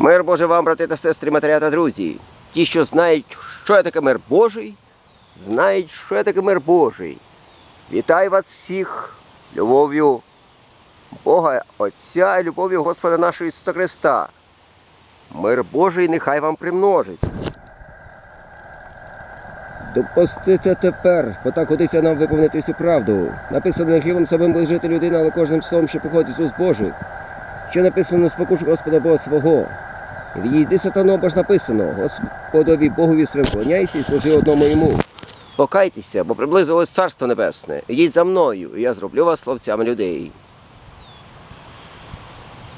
Мир Божий вам, брати та сестри, матеря та друзі. Ті, що знають, що є таке мир Божий, знають, що є таке мир Божий. Вітаю вас всіх любов'ю Бога Отця і любов'ю Господа нашого Ісуса Христа. Мир Божий нехай вам примножить. Допустите тепер, бо так годиться нам виповнити всю правду. Написано не хлібом самим буде жити людина, але кожним словом, що походить з уст Божих. Що написано спокушу Господа Бога свого. Відійди сатано, бо ж написано, Господові Богові своїм клоняйся і служи одному йому. Покайтеся, бо приблизилось Царство Небесне. Ідіть за мною, і я зроблю вас словцями людей.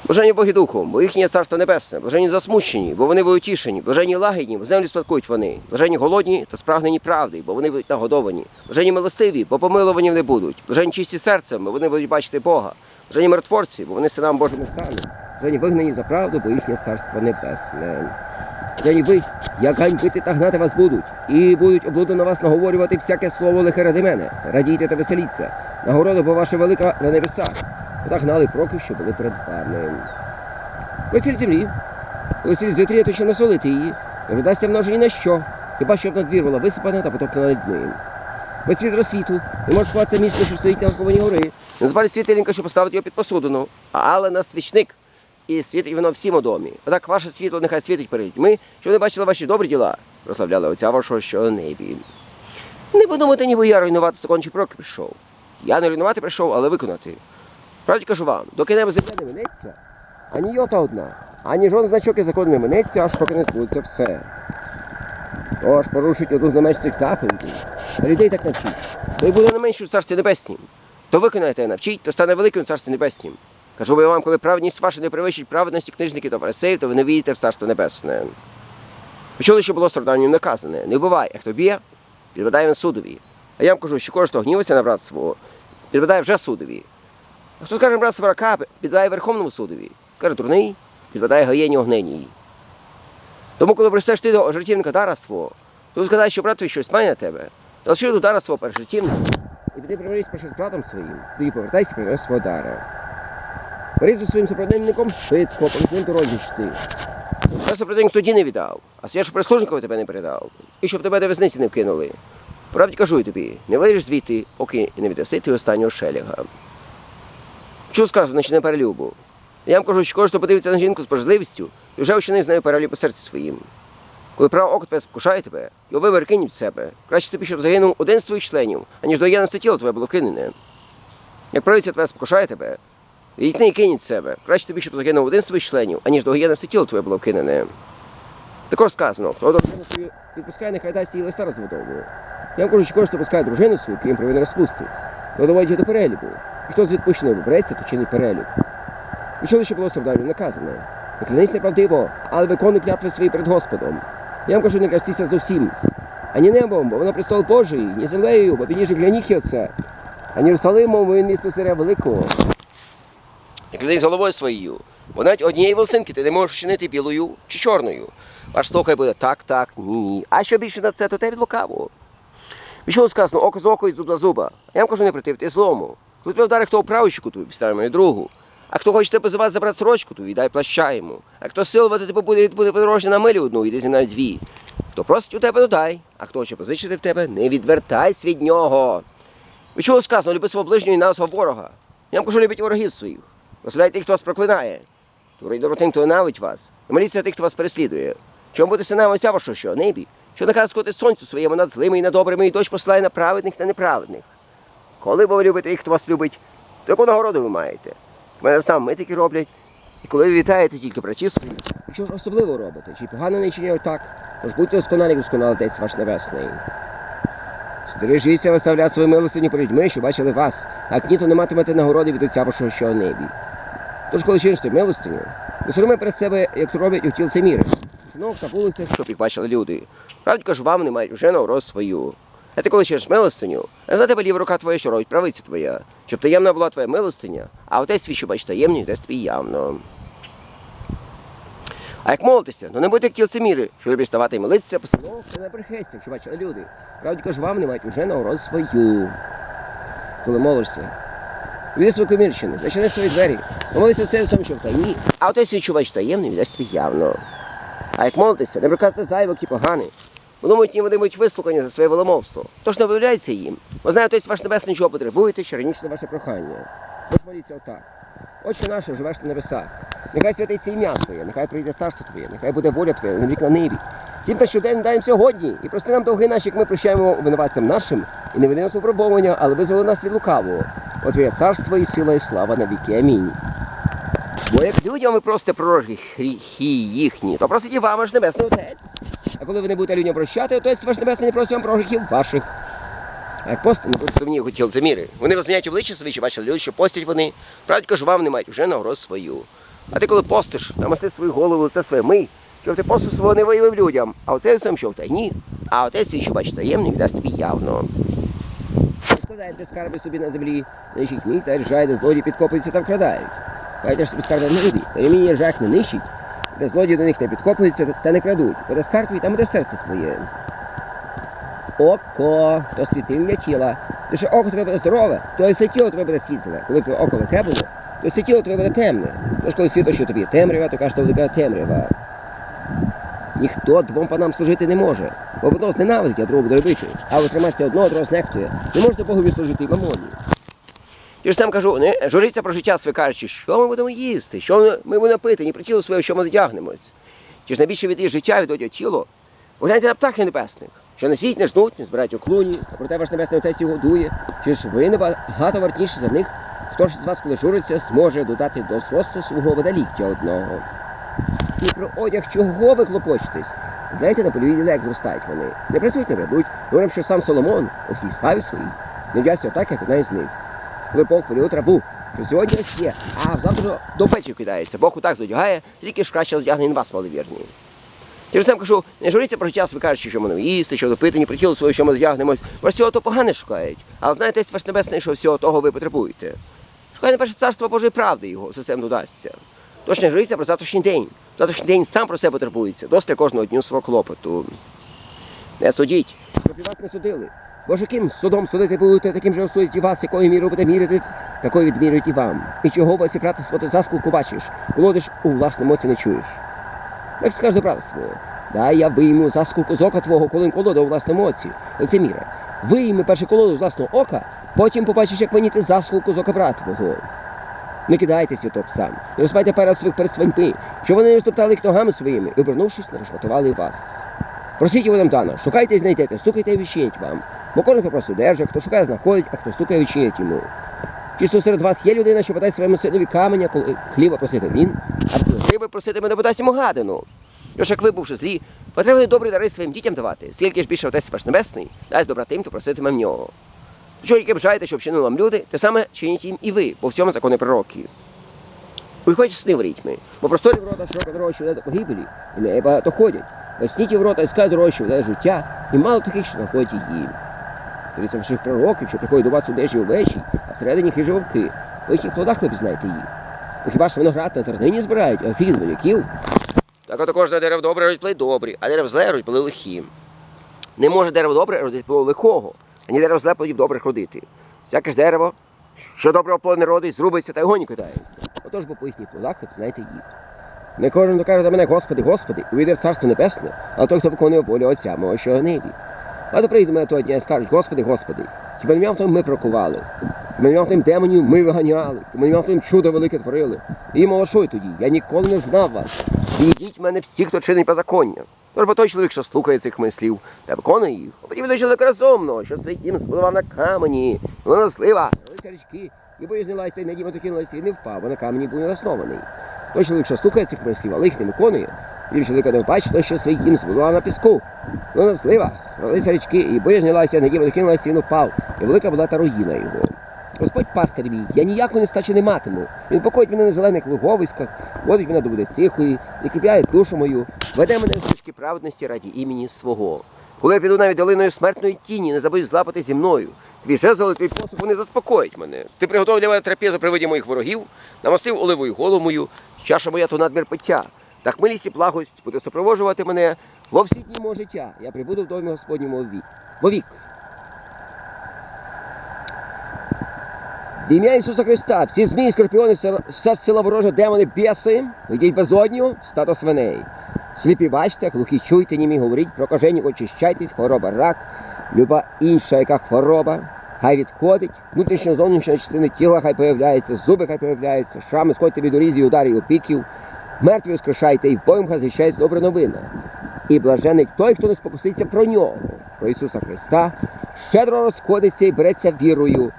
Блажені Боги Духом, бо їхнє царство небесне, блажені засмучені, бо вони будуть тішені, блажені лагідні, бо землю спадкують вони, блажені голодні та спрагнені правди, бо вони будуть нагодовані, блажені милостиві, бо помиловані вони будуть, блажені чисті серцем, бо вони будуть бачити Бога, блажені миротворці, бо вони синам Божими стануть, блажені вигнані за правду, бо їхнє царство небесне. Блажені ви, як ганьбити та гнати вас будуть, і будуть облуду на вас наговорювати всяке слово лихе ради мене. Радійте та веселіться, нагорода бо ваша велика на небесах. Та гнали проків, що були перед вами. Весіль землі, весіль з вітрі, то ще насолити її, не видасться множені на що, хіба щоб надвір була висипана та потоптана людьми. Без світ розсвіту, не може спатися місто, що стоїть на верховині гори. Не звалить світильника, що поставить його під посудину, але на свічник. І світить воно всім у домі. Отак ваше світло нехай світить перед людьми, щоб вони бачили ваші добрі діла, прославляли отця вашого, що небі. Не подумайте, ніби я руйнувати закон чи проки прийшов. Я не руйнувати прийшов, але виконати. Правді кажу вам, доки небо земля не минеться, ані йота одна, ані жоден значок і закон не минеться, аж поки не збудеться все. Тож порушить одну з найменших заповідей. Людей так навчіть. То й буде не менше в царстві небеснім. То виконайте, навчіть, то стане великим в небеснім. Кажу би вам, коли праведність ваша не перевищить праведності книжників та фарисеїв, то ви не війдете в царство небесне. Ви чули, що було старданням наказане. Не вбивай, а хто б'є, підведає він судові. А я вам кажу, що кожен, хто гнівиться на брата свого, підведає вже судові. А хто скаже брат сварака, підведає Верховному судові. Каже, дурний, підведає гаєнні огненій. Тому, коли присеш ти до жертівника дара свого, то згадай, що брат твій щось має на тебе, то до дара свого перед жертівника. І піди примирись перше з братом своїм, тоді повертайся і свого дара. Бери зі своїм супротивником швидко, ним дорозі йти. Я супротивник суді не віддав, а своє, що прислужникові тебе не передав. І щоб тебе до в'язниці не вкинули. Правді кажу я тобі, не вийдеш звідти, поки не віддаси ти останнього шеліга. Чув сказано, що не перелюбу. Я вам кажу, що кожен, хто подивиться на жінку з пожливістю, і вже вчинив з нею перелюб по серці своїм. Коли право око тебе спокушає тебе, вибір кинь від себе. Краще тобі, щоб загинув один з твоїх членів, аніж до тіло твоє було кинене. Як правиця тебе спокушає тебе, відійти і від себе. Краще тобі, щоб загинув один з твоїх членів, аніж до єдності тіло твоє було кинене. Також сказано, хто дружину свою відпускає, нехай дасть їй листа розводового. Я вам кажу, що кожен, хто пускає дружину свою, крім провини розпусти, то доводить її до перелюбу. І хто з відпущеного вибереться, то чинить перелюб. І лише було стражданню наказане? Не клянись неправдиво, але виконуй клятви свої перед Господом. Я вам кажу, не крастіся зовсім. Ані небом, бо воно престол Божий, ні землею, бо підніжок для них оце. Ані Єрусалимом, бо він місто сиря великого. Не клянись головою своєю, бо навіть однієї волосинки ти не можеш вчинити білою чи чорною. Ваш слово хай буде так, так, ні. А що більше на це, то те від лукавого. Від сказано, око з око і зуб за зуба. Я вам кажу, не противте злому. Коли тебе вдарить хто у праву щеку, то підставимо і другу. А хто хоче тебе з вас забрати сорочку, то віддай плаща йому. А хто силувати тебе буде, буде подорожня на милі одну, іди зі мною дві. Хто просить у тебе, додай, а хто хоче позичити в тебе, не відвертайся від нього. Ви чого сказано, люби свого ближнього і на свого ворога. Я вам кажу, любіть ворогів своїх. Тих, хто вас проклинає. Турий добро тим, хто ненавидить вас. Моліться тих, хто вас переслідує. Чому бути синами отця вашого, що небі? Що наказ скоти сонцю своєму над злими і над добрими, і дощ посилає на праведних та неправедних. Коли бо ви любите тих, хто вас любить, то яку нагороду ви маєте? Мене сам митики роблять. І коли ви вітаєте тільки братів своїх, що ж особливо робите? Чи погано не чиняють так? Тож будьте досконалі, досконалий Отець ваш Небесний. Стережіться виставляти свою милостиню перед людьми, що бачили вас, а ні, то не матимете нагороди від Отця вашого, що на небі. Тож, коли чините милостиню, не сороми перед себе, як то роблять у тілці міри. Синок та вулицях, щоб їх бачили люди. Правді кажу, вам не мають вже нагород свою. А ти коли чиниш милостиню, за тебе рука твоя, що робить правиця твоя, щоб таємна була твоя милостиня, а отець свій, що бачить таємні, отець твій явно. А як молитися, ну не будьте як тілці міри, що люблять ставати і молитися по селах та на прихестях, що бачили люди. Правді кажу, вам не мають уже нагород свою. Коли молишся, Від свої комірщини, зачини свої двері, помолися в цей сам що в тайні. А отець відчувач таємний, віддасть тобі явно. А як молитися, не приказати зайвок і поганий. Бо думають, вони будуть вислухані за своє воломовство. Тож не виявляється їм. Бо знає, отець ваш небесний, чого потребуєте, що раніше ваше прохання. Тож моліться отак. Отче наше, живеш на небесах. Нехай святиться ім'я Твоє, нехай прийде царство Твоє, нехай буде воля Твоя вік на небі. Тим та щоденно дай сьогодні, і прости нам довги наші, як ми прощаємо винуватцям нашим, і не веди нас у пробовання, але визволи нас від лукавого. О Твоє царство і сила, і слава на віки. Амінь. Бо як людям ви просите про гріхи їхні, то просить і вам ваш небесний отець. А коли ви не будете людям прощати, то ваш небесний не просить вам про гріхів ваших. Як посту не будуть сумні хотіли це. Вони розміняють обличчя свої, чи бачили люди, що постять вони. Правда, кажу, вам не мають вже нагороду свою. А ти коли постиш, намаси свою голову, це своє ми, щоб ти посту свого не виявив людям. А оце сам що в тайні, а отець свій, що бачить таємний, віддасть тобі явно. Складаєте скарби собі на землі, нищить мій та ржає, де злодії підкопуються та вкрадають. Маєте ж собі скарби на небі, та мені жах не нищить, де злодії до них не підкопуються та не крадуть. Буде скарб твій, там буде серце твоє. Око, то світильня тіла. Якщо око тебе буде здорове, то і все тіло тебе буде світле. Коли б око лихе було, то все тіло тебе буде темне. Тож коли світло, що тобі темрява, то кажете велика темрява. Ніхто двом панам служити не може. Бо одного зненавидить, а другого буде любити. А от триматися одного, другого знехтує. Не можете Богові служити і мамоні. Я ж там кажу, не журіться про життя своє кажучи, що ми будемо їсти, що ми- будемо пити, ні про тіло своє, що ми одягнемось. Чи ж найбільше від їх життя відводять тіло? Погляньте на птахів небесних, що не сіють, не жнуть, не збирають у клуні, а проте ваш небесний отець їх годує. Чи ж ви небагато вартніші за них? Хто ж з вас, коли журиться, зможе додати до зросту свого водоліття одного? І про одяг чого ви клопочетесь? Гляньте на польові діли, як зростають вони. Не працюють, не бредуть. Говоримо, що сам Соломон у всій славі своїй не вдягся так, як одна із них. Бог полює траву, що сьогодні ось є, а завтра до печі кидається. Бог отак задягає, тільки ж краще одягне він вас, маловірні. Я ж сам кажу, не журіться про життя, ви кажучи, що ми їсти, що допити, ні про тіло своє, що ми одягнемось. Бо всього то погане шукають. Але знаєте, ваш небесний, що всього того ви потребуєте. Шукайте перше царство Божої правди його, все цим додасться. Тож не журіться про завтрашній день. Завтрашній день сам про себе потребується. Досить кожного дню свого клопоту. Не судіть, щоб і вас не судили. Бо ж яким судом судити будете, таким же осудять і вас, якою мірою буде мірити, такою відмірюють і вам. І чого вас і брати заскулку бачиш, колодиш у власному оці не чуєш. Так скажи брата свого, дай я вийму заскулку з ока твого, коли колода у власному оці. Лицеміре, вийми перше колоду з власного ока, потім побачиш, як маніти заскулку з ока брата твого. Не кидайте святок сам, не розпайте перед своїх перед свиньми, що вони не стоптали їх ногами своїми і, обернувшись, не розшматували вас. Просіть вам дано, шукайте і знайдете, стукайте і відчинять вам. Бо кожен попросить держа, хто шукає, знаходить, а хто стукає, відчинять йому. Чи що серед вас є людина, що подай своєму синові каменя, коли хліба просити він, а коли риби проситиме, не подасть йому гадину. Тож як ви, бувши злі, потрібно добрі дари своїм дітям давати, скільки ж більше отець ваш небесний, дасть добра тим, хто проситиме в нього. Що яке бажаєте, щоб чинили вам люди, те саме чиніть їм і ви, бо в цьому закони пророки. Виходьте сни в рітьми, бо просторі в рота широка дорога, що веде до погибелі, і неї багато ходять. Весніті в рота іскають дорога, що веде життя, і мало таких, що знаходять її. Тридцять ваших пророків, що приходять до вас у дежі овечі, а всередині хижі вовки. По їхніх плодах ви пізнаєте їх. Бо хіба ж виноград на тернині збирають, а фіг вояків? Так от кожне дерево добре родить плоди добрі, а дерево зле родить плоди лихі. Не може дерево добре родити плоду лихого, ані дерево зле плодів добрих родити. Всяке ж дерево, що доброго плоду не родить, зрубиться та й гоні кидається. Отож, бо по їхніх плодах ви пізнаєте їх. Не кожен докаже до мене, Господи, Господи, увійде в царство небесне, а той, хто виконує волю Отця мого, що небі. А то прийде мене того дня і скажуть, Господи, Господи, хіба не мав там ми прокували, хіба не мав тим демонів ми виганяли, хіба не мав тим чудо велике творили. І що тоді? Я ніколи не знав вас. Відіть мене всі, хто чинить беззаконня. Тож бо той чоловік, що слухає цих мислів та виконує їх, подібно до чоловіка розумного, що свій дім збудував на камені, воно слива, лиця річки, і боязнилася, і надімо докинулася, і не впав, бо на камені був не заснований. Той чоловік, що слухає цих мислів, але їх не виконує, чоловіка не бачить, що свій дім збудував на піску. Воно слива, пролися річки, і боязнилася, надімо докинулася, і не впав, і велика була та руїна його. Господь пастир мій, я ніякої нестачі не матиму. Він покоїть мене на зелених луговиськах, водить мене до води тихої, і кріпляє душу мою, веде мене в стежки праведності раді імені свого. Коли я піду навіть долиною смертної тіні, не забудь злапати зі мною. Твій жезл і твій посух вони заспокоять мене. Ти приготував для мене трапезу при виді моїх ворогів, намастив оливою голову мою, чаша моя то надмір пиття. Так милість і благость буде супроводжувати мене во всі дні мого життя. Я прибуду в домі Господньому вік. Вовік. Ім'я Ісуса Христа, всі змії, скорпіони, вся, сила ворожа, демони, біси, йдіть безодню, стато свиней. Сліпі бачте, глухі чуйте, німі говоріть, прокажені очищайтесь, хвороба рак, люба інша яка хвороба, хай відходить, внутрішня зовнішня частина тіла хай появляється, зуби хай появляються, шрами сходьте від урізів, ударів, опіків, мертві воскрешайте, і в боєм хай добра новина. І блажений той, хто не спокуситься про нього, про Ісуса Христа, щедро розходиться і береться вірою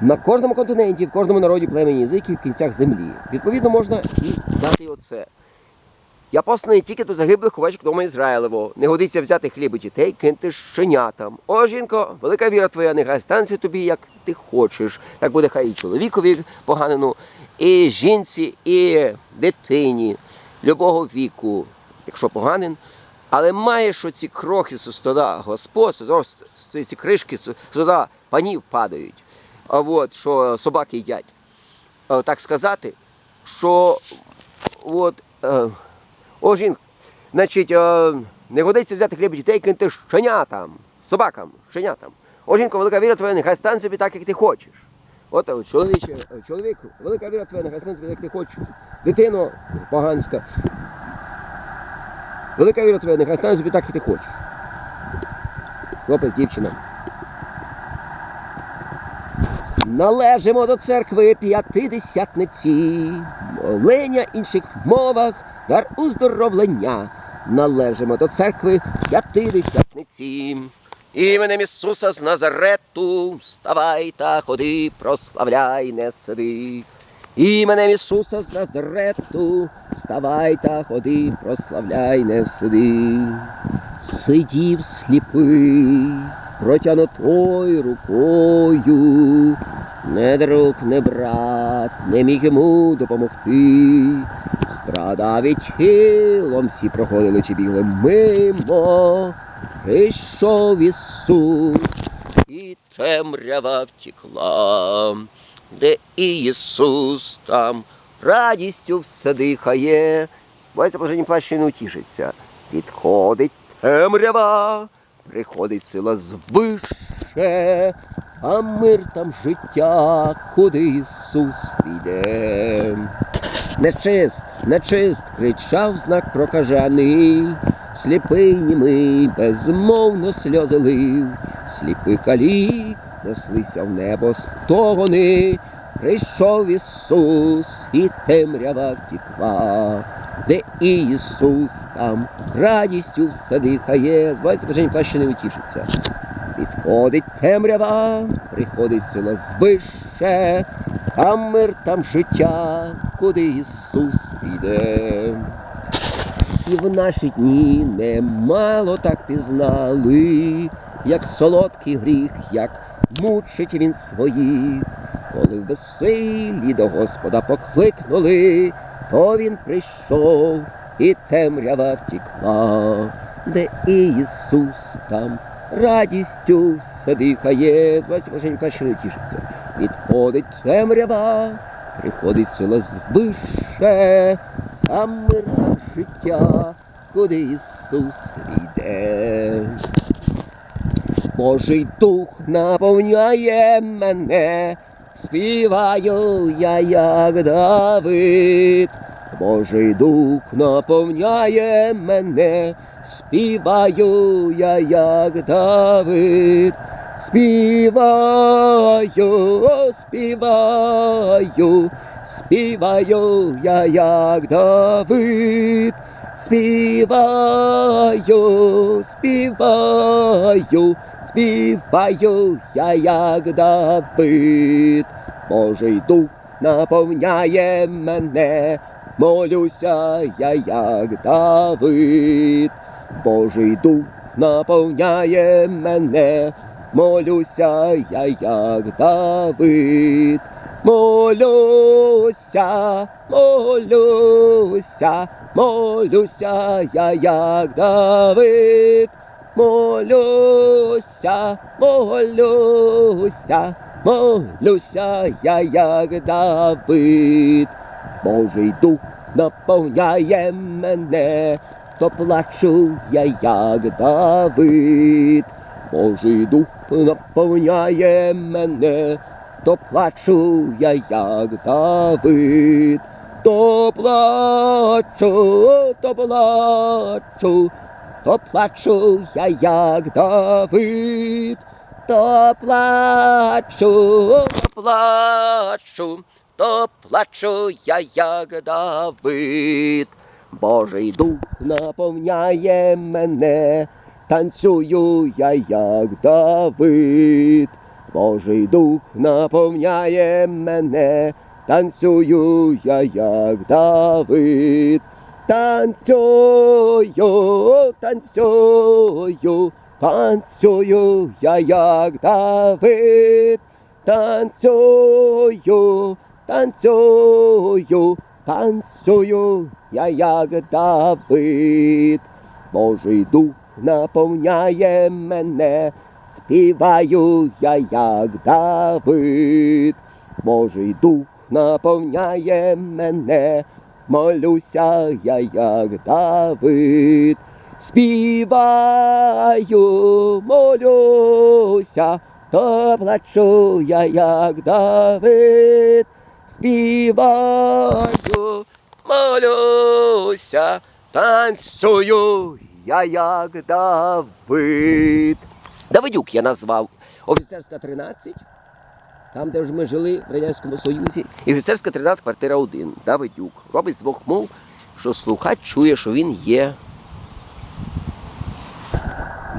на кожному континенті, в кожному народі племені язиків в кінцях землі. Відповідно, можна і дати оце. Я посланий тільки до загиблих овечок дому Ізраїлевого. Не годиться взяти хліб у дітей, кинути щенятам. О, жінко, велика віра твоя, нехай станеться тобі, як ти хочеш. Так буде хай і чоловікові поганину, і жінці, і дитині любого віку, якщо поганин. Але маєш оці крохи со стола Господь, ці кришки стола панів падають, а от, що собаки їдять. Е, Так сказати, що от, е, о, жінка, значить, е, не годиться взяти хліб дітей, кинути щенятам, собакам, щенятам. О, жінко, велика віра твоя, нехай стане собі так, як ти хочеш. От е, чоловіче, е, чоловіку, велика віра твоя, нехай стане собі, як ти хочеш. Дитино поганська. Велика віра твоя, нехай стане собі так, як ти хочеш. Хлопець, дівчина. Належимо до церкви п'ятидесятниці, молення інших мовах, дар уздоровлення. Належимо до церкви п'ятидесятниці. Іменем Ісуса з Назарету, вставай та ходи, прославляй, не сиди. Іменем Ісуса з Назарету, вставай та ходи, прославляй, не сиди. Сидів сліпий, з протянутою рукою, не друг, не брат, не міг йому допомогти. Страдав і тілом, всі проходили чи бігли мимо. Прийшов Ісус, і темрява втекла, де і Ісус там радістю все дихає. Боїться положенні плащі не утішиться. Підходить темрява, приходить сила звище, а мир там життя, куди Ісус йде. Нечист, нечист, кричав знак прокажений, сліпий німий, безмовно сльози лив, сліпий калік, неслися в небо стогони, прийшов Ісус, і темрява втікла, де Ісус там радістю все дихає, бажання плаща не утішиться. Підходить темрява, приходить сила звище, там мир, там життя, куди Ісус піде. І в наші дні немало так пізнали, як солодкий гріх, як мучить він своїх, коли в безсилі до Господа покликнули, то він прийшов, і темрява втікла, де і Ісус там радістю все дихає, краще не тішиться. Відходить темрява, приходить сила звище, а мир життя, куди Ісус йде. Божий дух наповняє мене, співаю я, як Давид. Божий дух наповняє мене, співаю я, як Давид. Співаю, співаю, співаю я, як Давид. Співаю, співаю, співаю я, як Давид. Божий дух наповняє мене, молюся я, як Давид. Божий дух наповняє мене, молюся я, як Давид. Молюся, молюся, молюся я, як Давид. Молюся, молюся, молюся я, як Давид. Божий дух наповняє мене, то плачу я, як Давид. Божий дух наповняє мене, то плачу я, як Давид, то плачу, то плачу, то плачу я, як Давид, то плачу, то плачу, то плачу я, як Давид. Божий дух наповняє мене, танцюю я, як Давид. Божий дух наповняє мене, танцюю я, як Давид. Танцюю, танцюю, танцюю я, як Давид. Танцюю, танцюю, танцюю я, як Давид. Божий дух наповняє мене, співаю я, як Давид. Божий дух наповняє мене, молюся я, як Давид. Співаю, молюся, то плачу я, як Давид. Співаю, молюся, танцюю я, як Давид. Давидюк я назвав. Офіцерська 13, там, де ж ми жили в Радянському Союзі. І офіцерська 13, квартира 1. Давидюк. Робить з двох мов, що слухач чує, що він є.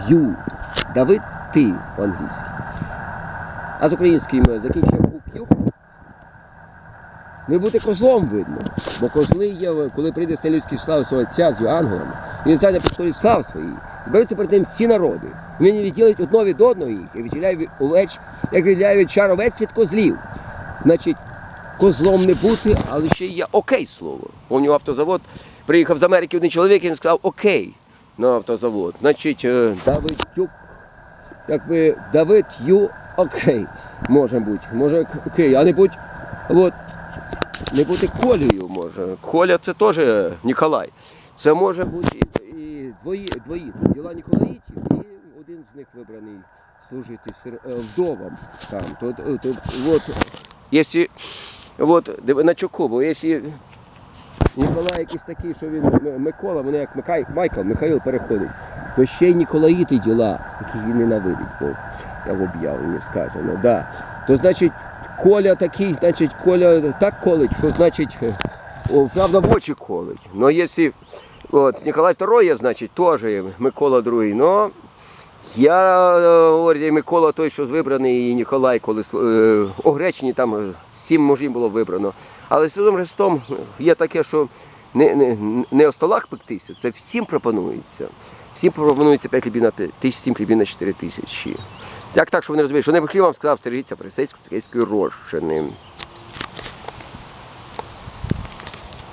Ю. Давид ти по-англійськи. А з української ми закінчуємо. Не бути козлом видно. Бо козли є, коли прийде син людський слав свого отця з ангелами, він зайде підходить слав своїй. І беруться перед ним всі народи. Він відділить одно від одного їх, і відділяє від овеч, як відділяє від чар овець від козлів. Значить, козлом не бути, але ще є окей слово. Помню автозавод. Приїхав з Америки один чоловік, і він сказав окей на автозавод. Значить, е, Давидюк, якби Давид Ю окей. Може бути. Може окей, а не будь от, не бути Колею може. Коля це теж Ніколай. Це може бути і, і двої, двої. Діла Ніколаїтів, і один з них вибраний служити е, вдовам. Там. То, то, то, от, якщо, от, на Чокобу, якщо Ніколай якийсь такий, що він Микола, вони як Микай, Майкл, Михаїл переходить, то ще й Ніколаїти діла, яких він ненавидить, бо як в об'явленні сказано. Да. То значить, Коля такий, значить, Коля так колить, що значить, е, правда, в очі колить. Ну, якщо от, Ніколай II, значить, теж Микола II, ну, я е, говорю, Микола той, що вибраний, і Ніколай, коли е, у Гречні там е, сім мужів було вибрано. Але з Христом є таке, що не, не, не о столах пектися, це всім пропонується. Всім пропонується 5 хлібів на тисяч, 7 хлібів на 4 тисячі. Як так, що вони розуміють, що не вам сказав, стережіться фарисейсько-турецької розчини.